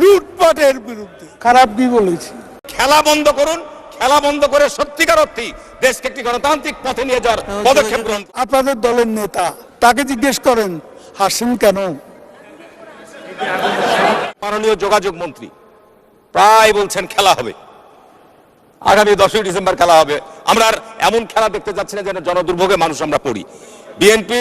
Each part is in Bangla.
লুটপাটের বিরুদ্ধে। খারাপ কি বলেছি? খেলা বন্ধ করুন খেলা বন্ধ করে সত্যিকার অর্থেই দেশকে একটি গণতান্ত্রিক পথে নিয়ে যাওয়ার পদক্ষেপ গ্রহণ আপনাদের দলের নেতা তাকে জিজ্ঞেস করেন হাসেন কেন? মাননীয় যোগাযোগ মন্ত্রী প্রায় বলছেন খেলা হবে। আগামী দশই ডিসেম্বর খেলা হবে। আমরা আর এমন খেলা দেখতে যাচ্ছি না যেন জনদুর্ভোগে মানুষ আমরা পড়ি। বিএনপি,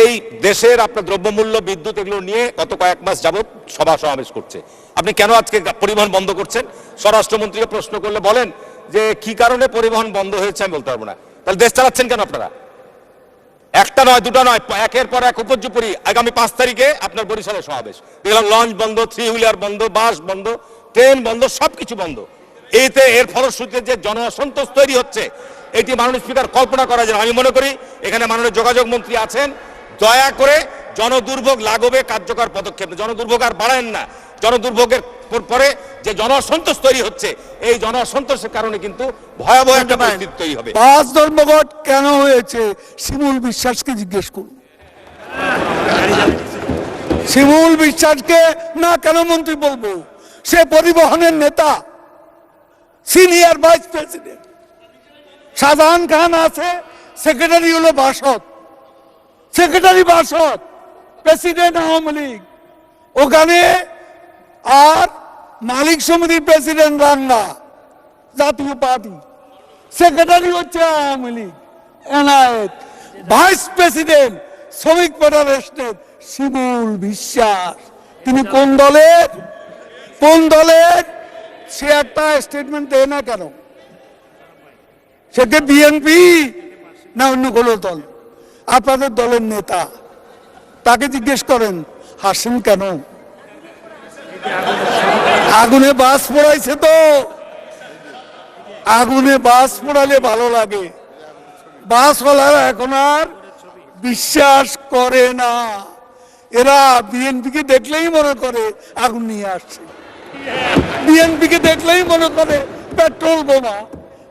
এই দেশের আপনার দ্রব্যমূল্য, বিদ্যুৎ এগুলো নিয়ে গত কয়েক মাস যাবত সভা সমাবেশ করছে। আপনি কেন আজকে পরিবহন বন্ধ করছেন? স্বরাষ্ট্রমন্ত্রীকে প্রশ্ন করলে বলেন যে, কি কারণে পরিবহন বন্ধ হয়েছে আমি বলতে পারব না। তাহলে দেশ চালাচ্ছেন কেন আপনারা? একটা নয়, দুটো নয় একের পর এক উপর্যুপরি আগামী পাঁচ তারিখে আপনার বরিশালে সমাবেশ। দেখলাম লঞ্চ বন্ধ থ্রি হুইলার বন্ধ, বাস বন্ধ, ট্রেন বন্ধ, সবকিছু বন্ধ। এইতে এর ফলশ্রুতিতে যে জন অসন্তোষ তৈরি হচ্ছে এটি মাননীয় স্পিকার কল্পনা করা যায় আমি মনে করি এখানে মাননীয় যোগাযোগ মন্ত্রী আছেন। দয়া করে জনদুর্ভোগ লাঘবে কার্যকর পদক্ষেপ। জনদুর্ভোগ আর বাড়ায়েন না। জনদুর্ভোগের পরে যে জন অসন্তোষ তৈরি হচ্ছে এই জন অসন্তোষের কারণে কিন্তু ভয়াবহ একটা পরিস্থিতি তৈরি হবে। পাঁচ ধর্মঘট কেন হয়েছে শিমুল বিশ্বাসকে জিজ্ঞেস করুন। শিমুল বিশ্বাসকে না কেন মন্ত্রী বলব? সে পরিবহনের নেতা senior vice president Shahjahan Khan আছে সেক্রেটারি হলো Basad. Secretary Basad president Awami League. ওখানে আর মালিক সমিতির প্রেসিডেন্ট রান্না, জাতীয় পার্টি। সেক্রেটারি হচ্ছে Awami League, Enayet. Vice president শ্রমিক ফেডারেশনের শিমুল বিশ্বাস। তিনি কোন দলের? কোন দলের? সে একটা স্টেটমেন্ট দেয় না কেন? সেটা বিএনপি না অন্য কোনো দল? আপনাদের দলের নেতা। তাকে জিজ্ঞেস করেন, হাসেন কেন? আগুনে বাস পড়াইছে তো। আগুনে বাস পোড়ালে ভালো লাগে। বাস বাসওয়ালারা এখন আর বিশ্বাস করে না। এরা বিএনপিকে দেখলেই মনে করে আগুন নিয়ে আসছে। বিএনপিকে দেখলেই মনে করে পেট্রোল বোমা।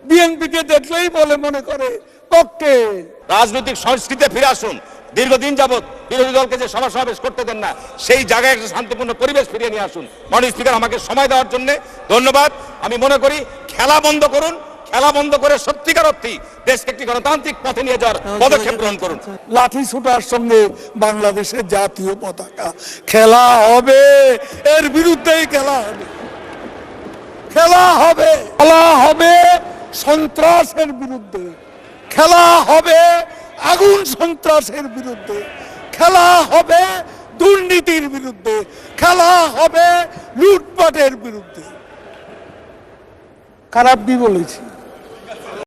বিএনপিকে দেখলেই বলে মনে করে ককটেল। রাজনৈতিক সংস্কৃতিতে ফিরে আসুন। দীর্ঘদিন যাবত বিরোধী দলকে যে সভা সমাবেশ করতে দেন না সেই জায়গায় একটা শান্তিপূর্ণ পরিবেশ ফিরিয়ে নিয়ে আসুন। মাননীয় স্পিকার আমাকে সময় দেওয়ার জন্য ধন্যবাদ। আমি মনে করি খেলা বন্ধ করুন খেলা বন্ধ করে সত্যিকার অর্থেই দেশকে একটি গণতান্ত্রিক পথে নিয়ে যাওয়ার পদক্ষেপ গ্রহণ করুন। লাঠি ছোটার সঙ্গে বাংলাদেশের জাতীয় পতাকা। খেলা হবে এর বিরুদ্ধেই খেলা হবে। খেলা হবে খেলা হবে। সন্ত্রাসের বিরুদ্ধে। খেলা হবে আগুন সন্ত্রাসের বিরুদ্ধে। খেলা হবে দুর্নীতির বিরুদ্ধে। খেলা হবে লুটপাটের বিরুদ্ধে। খারাপ বলেছি